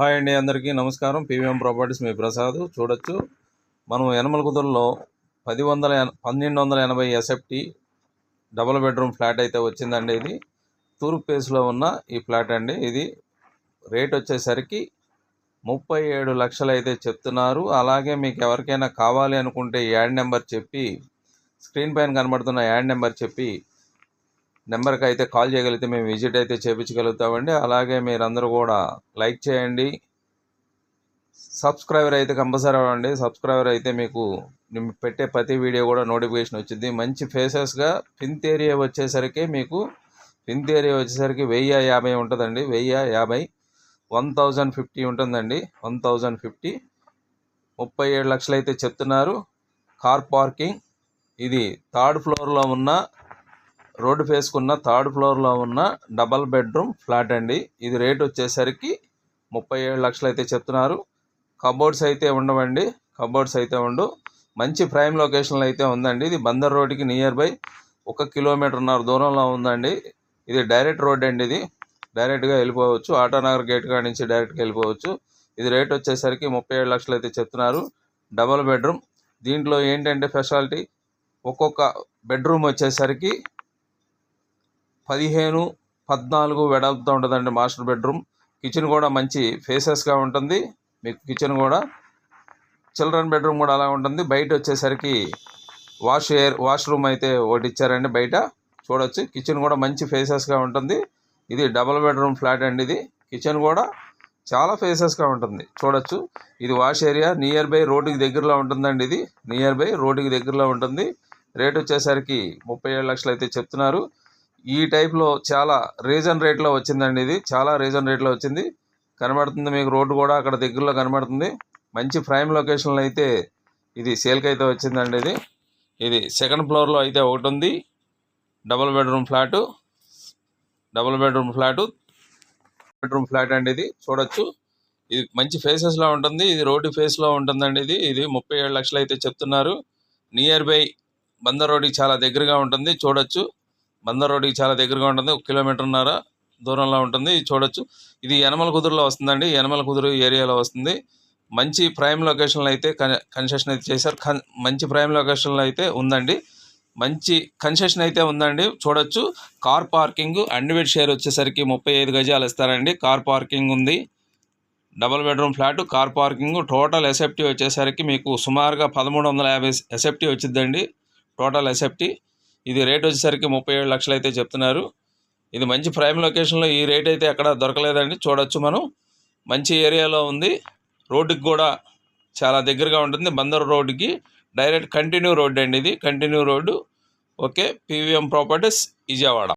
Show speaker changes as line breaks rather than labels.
Hi అండి అందరికీ నమస్కారం. పీవీఎం ప్రాపర్టీస్ మీ ప్రసాద్. చూడొచ్చు. మనం యనమల కుదురులో పది వందల ఎన- పన్నెండు వందల ఎనభై ఎస్ఎఫ్టీ డబుల్ బెడ్రూమ్ ఫ్లాట్ అయితే వచ్చిందండి ఇది. తూర్పు ఫేస్లో ఉన్న ఈ ఫ్లాట్ అండి ఇది. రేట్ వచ్చేసరికి ముప్పై ఏడు లక్షలు అయితే చెప్తున్నారు. అలాగే మీకు ఎవరికైనా కావాలి అనుకుంటే యాడ్ నెంబర్ చెప్పి స్క్రీన్ పైన కనబడుతున్న యాడ్ నెంబర్ చెప్పి నెంబర్కి అయితే కాల్ చేయగలిగితే మేము విజిట్ అయితే చేయించగలుగుతామండి అలాగే మీరందరూ కూడా లైక్ చేయండి. సబ్స్క్రైబర్ అయితే కంపల్సరీ అవ్వండి. సబ్స్క్రైబర్ అయితే మీకు పెట్టే ప్రతి వీడియో కూడా నోటిఫికేషన్ వచ్చింది. మంచి ఫేసెస్గా పింత్ ఏరియా వచ్చేసరికి మీకు పింత్ ఏరియా వచ్చేసరికి వెయ్యి యాభై ఉంటుందండి. వెయ్యి యాభై వన్ థౌజండ్ ఫిఫ్టీ ఉంటుందండి. One thousand fifty. ముప్పై ఏడు లక్షలు అయితే చెప్తున్నారు. Car parking. ఇది థర్డ్ ఫ్లోర్లో ఉన్న రోడ్డు ఫేస్కున్న థర్డ్ ఫ్లోర్లో ఉన్న డబల్ బెడ్రూమ్ ఫ్లాట్ అండి. ఇది రేట్ వచ్చేసరికి ముప్పై ఏడు లక్షలు అయితే చెప్తున్నారు. కబోర్డ్స్ అయితే ఉండవండి. కబోర్డ్స్ అయితే ఉండు. మంచి ప్రైమ్ లొకేషన్లో అయితే ఉందండి. ఇది బందర్ రోడ్డుకి నియర్ బై ఒక కిలోమీటర్న్నర దూరంలో ఉందండి. ఇది డైరెక్ట్ రోడ్ అండి ఇది. డైరెక్ట్గా వెళ్ళిపోవచ్చు. ఆటానగర్ గేట్ కాడ నుంచి డైరెక్ట్గా వెళ్ళిపోవచ్చు. ఇది రేట్ వచ్చేసరికి ముప్పై ఏడు లక్షలు అయితే చెప్తున్నారు. డబల్ బెడ్రూమ్ దీంట్లో ఏంటంటే స్పెషాలిటీ ఒక్కొక్క బెడ్రూమ్ వచ్చేసరికి పదిహేను పద్నాలుగు వెడల్పుతో ఉంటుందండి మాస్టర్ బెడ్రూమ్. కిచెన్ కూడా మంచి ఫేసెస్గా ఉంటుంది. మీకు కిచెన్ కూడా చిల్డ్రన్ బెడ్రూమ్ కూడా అలా ఉంటుంది. బయట వచ్చేసరికి వాష్ ఎయిర్ వాష్రూమ్ అయితే ఒకటి ఇచ్చారండి బయట. చూడొచ్చు. కిచెన్ కూడా మంచి ఫేసెస్గా ఉంటుంది. ఇది డబుల్ బెడ్రూమ్ ఫ్లాట్ అండి ఇది. కిచెన్ కూడా చాలా ఫేసెస్గా ఉంటుంది. చూడొచ్చు. ఇది వాష్ ఏరియా. నియర్ బై రోడ్డుకి దగ్గరలో ఉంటుందండి ఇది. నియర్ బై రోడ్డుకి దగ్గరలో ఉంటుంది. రేట్ వచ్చేసరికి ముప్పై ఏడు లక్షలు అయితే చెప్తున్నారు. ఈ టైప్లో చాలా రీజన్ రేట్లో వచ్చిందండి ఇది. చాలా రీజన్ రేట్లో వచ్చింది. కనబడుతుంది మీకు రోడ్డు కూడా అక్కడ దగ్గరలో కనబడుతుంది. మంచి ప్రైమ్ లొకేషన్లో అయితే ఇది సేల్కి అయితే వచ్చిందండి ఇది. ఇది సెకండ్ ఫ్లోర్లో అయితే ఒకటి ఉంది. Double bedroom flat. Double bedroom flat. Bedroom flat అండి ఇది. చూడొచ్చు. ఇది మంచి ఫేసెస్లో ఉంటుంది. ఇది రోడ్డు ఫేస్లో ఉంటుందండి ఇది. ఇది ముప్పై ఏడు లక్షలు అయితే చెప్తున్నారు. నియర్ బై బందర్ రోడ్డుకి చాలా దగ్గరగా ఉంటుంది. చూడొచ్చు. బందర్ రోడ్డుకి చాలా దగ్గరగా ఉంటుంది. ఒక కిలోమీటర్న్నర దూరంలో ఉంటుంది. ఇది చూడొచ్చు. ఇది యనమల కుదురులో వస్తుందండి. యనమల కుదురు ఏరియాలో వస్తుంది. మంచి ప్రైమ్ లొకేషన్లో అయితే కన్సెషన్ అయితే చేశారు. కన్ మంచి ప్రైమ్ లొకేషన్లో అయితే ఉందండి. మంచి కన్సెషన్ అయితే ఉందండి. చూడొచ్చు. కార్ పార్కింగ్ అండివేట్ షేర్ వచ్చేసరికి ముప్పై ఐదు గజాలు ఇస్తారండి. కార్ పార్కింగ్ ఉంది. Double bedroom flat car parking. Total SFT వచ్చేసరికి మీకు సుమారుగా పదమూడు వందల యాభై ఎసెప్టీ వచ్చిందండి టోటల్ ఎసెప్టీ ఇది రేట్ వచ్చేసరికి ముప్పై ఏడు లక్షలు అయితే చెప్తున్నారు. ఇది మంచి ప్రైమ్ లొకేషన్లో ఈ రేట్ అయితే ఎక్కడ దొరకలేదండి. చూడొచ్చు మనం. మంచి ఏరియాలో ఉంది. రోడ్డుకి కూడా చాలా దగ్గరగా ఉంటుంది. బందర్ రోడ్డుకి డైరెక్ట్ కంటిన్యూ రోడ్ అండి ఇది. Continue road. Okay. PVM properties Vijayawada.